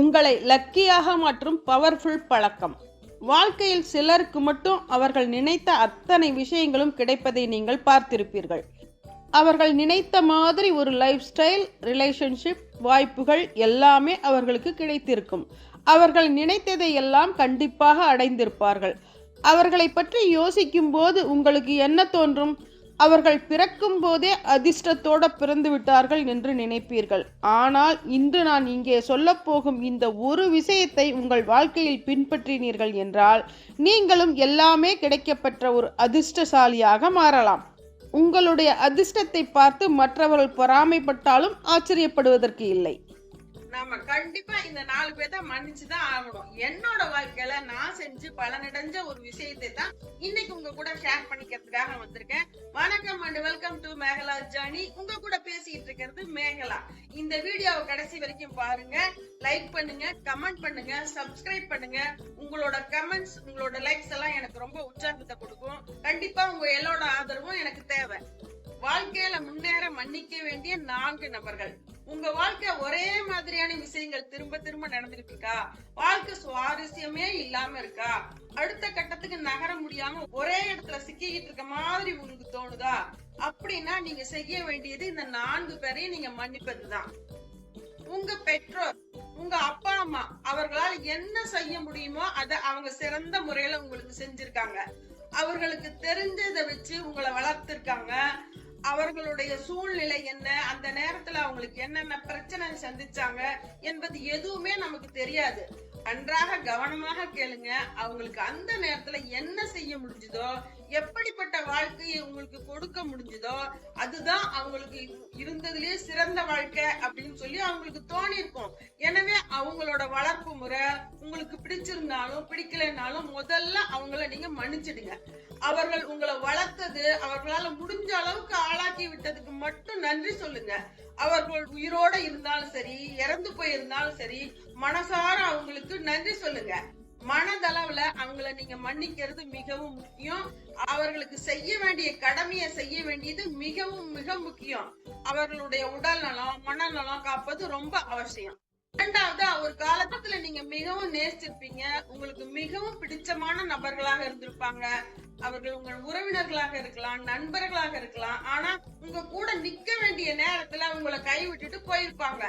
உங்களை லக்கியாக மற்றும் பவர்ஃபுல் பழக்கம். வாழ்க்கையில் சிலருக்கு மட்டும் அவர்கள் நினைத்த அத்தனை விஷயங்களும் கிடைப்பதை நீங்கள் பார்த்திருப்பீர்கள். அவர்கள் நினைத்த மாதிரி ஒரு லைஃப் ஸ்டைல் ரிலேஷன்ஷிப் வாய்ப்புகள் எல்லாமே அவர்களுக்கு கிடைத்திருக்கும். அவர்கள் நினைத்ததை எல்லாம் கண்டிப்பாக அடைந்திருப்பார்கள். அவர்களை பற்றி யோசிக்கும் போது உங்களுக்கு என்ன தோன்றும்? அவர்கள் பிறக்கும் போதே அதிர்ஷ்டத்தோட பிறந்து விட்டார்கள் என்று நினைப்பீர்கள். ஆனால் இன்று நான் இங்கே சொல்லப்போகும் இந்த ஒரு விஷயத்தை உங்கள் வாழ்க்கையில் பின்பற்றினீர்கள் என்றால் நீங்களும் எல்லாமே கிடைக்கப்பெற்ற ஒரு அதிர்ஷ்டசாலியாக மாறலாம். உங்களுடைய அதிர்ஷ்டத்தை பார்த்து மற்றவர்கள் பொறாமைப்பட்டாலும் ஆச்சரியப்படுவதற்கு இல்லை. நாம கண்டிப்பா இந்த நாலு பேர்த்த தான் மன்னிச்சுதான் ஆகணும். என்னோட வாழ்க்கையில நான் செஞ்சு பலனடைஞ்ச ஒரு விஷயத்தை தான் இன்னைக்கு உங்க கூட ஷேர் பண்ணிக்கிறதுக்காக வந்திருக்கேன். வணக்கம் and welcome to Mekala Jani உங்க கூட பேசிட்டு இருக்கிறது மேகலா. இந்த வீடியோவை கடைசி வரைக்கும் பாருங்க. லைக் பண்ணுங்க கமெண்ட் பண்ணுங்க சப்ஸ்கிரைப் பண்ணுங்க. உங்களோட கமெண்ட்ஸ் உங்களோட லைக்ஸ் எல்லாம் எனக்கு ரொம்ப உற்சாகத்தை கொடுக்கும். கண்டிப்பா உங்க எல்லோட ஆதரவும் எனக்கு தேவை. வாழ்க்கையில முன்னேற மன்னிக்க வேண்டிய நான்கு நபர்கள். உங்க வாழ்க்கை ஒரே மாதிரியான விஷயங்கள் திரும்ப திரும்ப நடந்துகிட்டு இருக்கா வாழ்க்கை சுவாரஸ்யமே இல்லாம இருக்கா? அடுத்த கட்டத்துக்கு நகர முடியாம ஒரே இடத்துல சிக்கிக்கிட்டு இருக்க மாதிரி உங்களுக்கு தோணுதா? அப்படின்னா நீங்க செய்ய வேண்டியது இந்த நான்கு பேரையும் நீங்க மன்னிப்பதுதான். உங்க பெற்றோர் உங்க அப்பா அம்மா அவர்களால் என்ன செய்ய முடியுமோ அதை அவங்க சிறந்த முறையில உங்களுக்கு செஞ்சிருக்காங்க. அவர்களுக்கு தெரிஞ்சதை வச்சு உங்களை வளர்த்திருக்காங்க. அவர்களுடைய சூழ்நிலை என்ன? அந்த நேரத்துல அவங்களுக்கு என்னென்ன பிரச்சனை சந்திச்சாங்க என்பது எதுவுமே நமக்கு தெரியாது. அன்றாக கவனமாக கேளுங்க. அவங்களுக்கு அந்த நேரத்துல என்ன செய்ய முடிஞ்சதோ எப்படிப்பட்ட வாழ்க்கையை உங்களுக்கு கொடுக்க முடிஞ்சதோ அதுதான் அவங்களுக்கு இருந்ததுலயே சிறந்த வாழ்க்கை அப்படின்னு சொல்லி அவங்களுக்கு தோணி இருக்கும் எனவே அவங்களோட வளர்ப்பு முறை உங்களுக்கு பிடிச்சிருந்தாலும் பிடிக்கலைன்னாலும் முதல்ல அவங்கள நீங்க மன்னிச்சிடுங்க. அவர்கள் உங்களை வளர்த்தது அவர்களால முடிஞ்ச அளவுக்கு ஆளாக்கி விட்டதுக்கு மட்டும் நன்றி சொல்லுங்க. அவர்கள் உயிரோட இருந்தாலும் சரி இறந்து போயிருந்தாலும் சரி மனசார அவங்களுக்கு நன்றி சொல்லுங்க. மனதளவுல அவங்கள நீங்க மன்னிக்கிறது மிகவும் முக்கியம். அவர்களுக்கு செய்ய வேண்டிய கடமையை செய்ய வேண்டியது மிகவும் மிக முக்கியம். அவர்களுடைய உடல் நலம் மனநலம் காப்பது ரொம்ப அவசியம். இரண்டாவது ஒரு காலத்துல நீங்க மிகவும் நேசிச்சிருப்பீங்க. உங்களுக்கு மிகவும் பிடிச்சமான நபர்களாக இருந்திருப்பாங்க. அவர்கள் உங்கள் உறவினர்களாக இருக்கலாம் நண்பர்களாக இருக்கலாம். ஆனா உங்க கூட நிக்க வேண்டிய நேரத்துல உங்களை கை விட்டுட்டு போயிருப்பாங்க.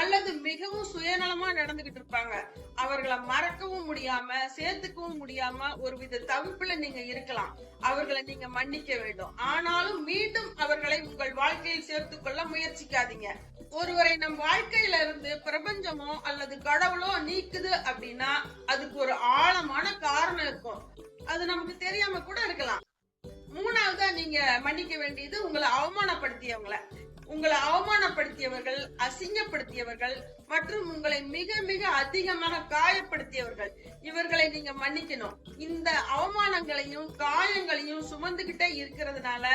அல்லது மிகவும் சுயநலமா நடந்துகிட்டு இருப்பாங்க. அவர்களை மறக்கவும் முடியாம சேர்த்துக்கவும் முடியாம ஒரு வித தவிப்புல நீங்க இருக்கலாம். அவர்களை நீங்க மன்னிக்க வேண்டும். ஆனாலும் மீண்டும் அவர்களை உங்கள் வாழ்க்கையில் சேர்த்து கொள்ள முயற்சிக்காதீங்க. ஒருவரை நம் வாழ்க்கையில இருந்து பிரபஞ்சமோ அல்லது கடவுளோ நீக்குது அப்படின்னா அதுக்கு ஒரு ஆழமான காரணம் இருக்கும். அது நமக்கு தெரியாம கூட இருக்கலாம். மூணாவதா நீங்க மன்னிக்க வேண்டியது உங்களை அவமானப்படுத்தியவங்களை. உங்களை அவமானப்படுத்தியவர்கள் அசிங்கப்படுத்தியவர்கள் மற்றும் உங்களை மிக மிக அதிகமாக காயப்படுத்தியவர்கள். இவர்களை நீங்க மன்னிக்கணும். இந்த அவமானங்களையும் காயங்களையும் சுமந்துகிட்டே இருக்கிறதுனால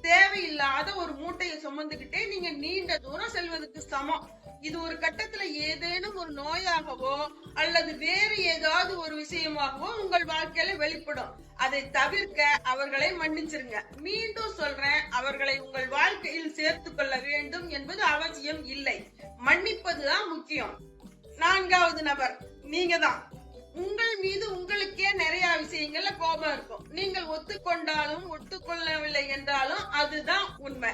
தேவையில்லாத ஒரு மூட்டையை சுமந்துகிட்டே நீங்க நீண்ட தூரம் செல்வதற்கு சமம். இது ஒரு கட்டத்துல ஏதேனும் ஒரு நோயாகவோ அல்லது வேறு ஏதாவது ஒரு விஷயமாகவோ உங்கள் வாழ்க்கையில வெளிப்படும். அதை தவிர்க்க அவர்களை மன்னிச்சிருங்க. மீண்டும் சொல்றேன் அவர்களை உங்கள் வாழ்க்கையில் சேர்த்து கொள்ள வேண்டும் என்பது அவசியம் இல்லை. மன்னிப்பதுதான் முக்கியம். நான்காவது நபர் நீங்க தான் உங்கள் மீது உங்களுக்கே நிறைய விஷயங்கள்ல கோபம் இருக்கும். நீங்கள் ஒத்துக்கொண்டாலும் ஒத்துக்கொள்ளவில்லை என்றாலும் அதுதான் உண்மை.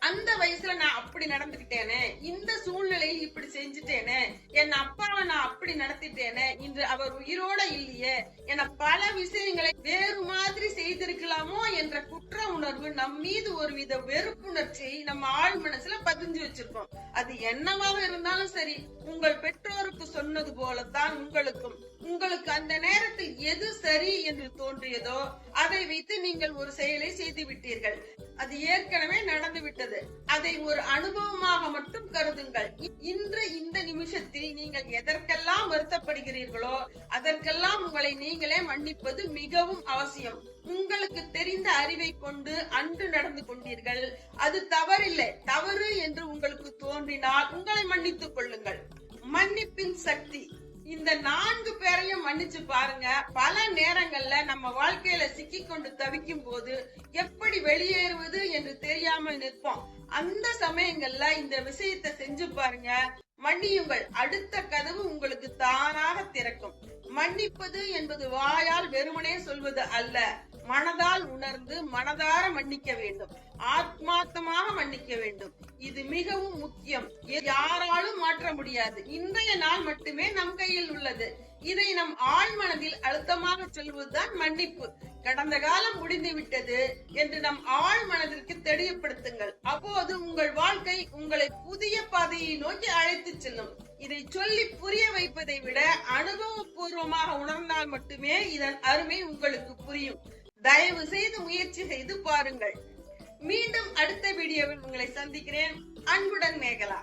அந்த வயசுல நான் அப்படி நடந்துகிட்டேனே இந்த சூழ்நிலையில் இப்படி செஞ்சுட்டேனே என் அப்பாவை நான் அப்படி நடத்திட்டேனே இன்று அவர் உயிரோட இல்லையே என பல விஷயங்களை வேறு மாதிரி செய்திருக்கலாமோ என்ற குற்ற உணர்வு நம் மீது ஒருவித வெறுப்புணர்ச்சியை நம்ம ஆழ் மனசுல பதிஞ்சு வச்சிருக்கோம். அது என்னவாக இருந்தாலும் சரி உங்கள் பெற்றோருக்கு சொன்னது போலத்தான் உங்களுக்கும். உங்களுக்கு அந்த நேரத்தில் எது சரி என்று தோன்றியதோ அதை வைத்து நீங்கள் ஒரு செயலை செய்து விட்டீர்கள். அது ஏற்கனவே நடந்து விட்டது. அதை ஒரு அனுபவமாக மட்டும் கருதுங்கள். இன்று இந்த நிமிஷத்தில் நீங்கள் எதற்கெல்லாம் வருத்தப்படுகிறீர்களோ அதற்கெல்லாம் உங்களை நீங்களே மன்னிப்பது மிகவும் அவசியம். உங்களுக்கு தெரிந்த அறிவை கொண்டு அன்று நடந்து கொண்டீர்கள். அது தவறில்லை. தவறு என்று உங்களுக்கு தோன்றினால் உங்களை மன்னித்துக் கொள்ளுங்கள். மன்னிப்பின் சக்தி இந்த நான்கு பேரையும் மன்னிச்சு பாருங்க. பல நேரங்கள்ல நம்ம வாழ்க்கையில சிக்கி கொண்டு தவிக்கும் போது எப்படி வெளியேறுவது என்று தெரியாம நிற்போம். அந்த சமயங்கள்ல இந்த விஷயத்தை செஞ்சு பாருங்க. மன்னியுங்கள். அடுத்த கதவு உங்களுக்கு தானாக திறக்கும். மன்னிப்பது என்பது வாயால் வெறுமனே சொல்வது அல்ல. மனதால் உணர்ந்து மனதார மன்னிக்க வேண்டும். ஆத்மார்த்தமாக மன்னிக்க வேண்டும். இது மிகவும் முக்கியம். யாராலும் மாற்ற முடியாது. இன்றைய நாள் மட்டுமே நம் கையில் உள்ளது. இதை நம் ஆழ் மனதில் அழுத்தமாக சொல்வதுதான் மன்னிப்பு. கடந்த காலம் முடிந்து விட்டது என்று நம் ஆழ் மனதிற்கு அப்போது உங்கள் வாழ்க்கை உங்களை புதிய பாதையை நோக்கி அழைத்து செல்லும். இதை சொல்லி புரிய வைப்பதை விட அனுபவபூர்வமாக உணர்ந்தால் மட்டுமே இதன் அருமை உங்களுக்கு புரியும். தயவு செய்து முயற்சி செய்து பாருங்கள். மீண்டும் அடுத்த வீடியோவில் உங்களை சந்திக்கிறேன். அன்புடன் மேகலா.